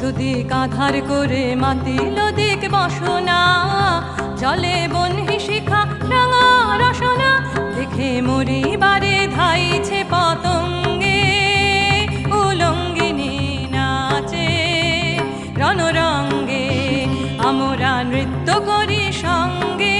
সুদিক আধার করে মাতিল দিক বাসনা। জলে বনহি শিখা, রাঙা রসনা। দেখে মরিবারে ধাইছে পতঙ্গে। উলঙ্গিনী নাচে, রণরঙ্গে। আমরা নৃত্য করি সঙ্গে।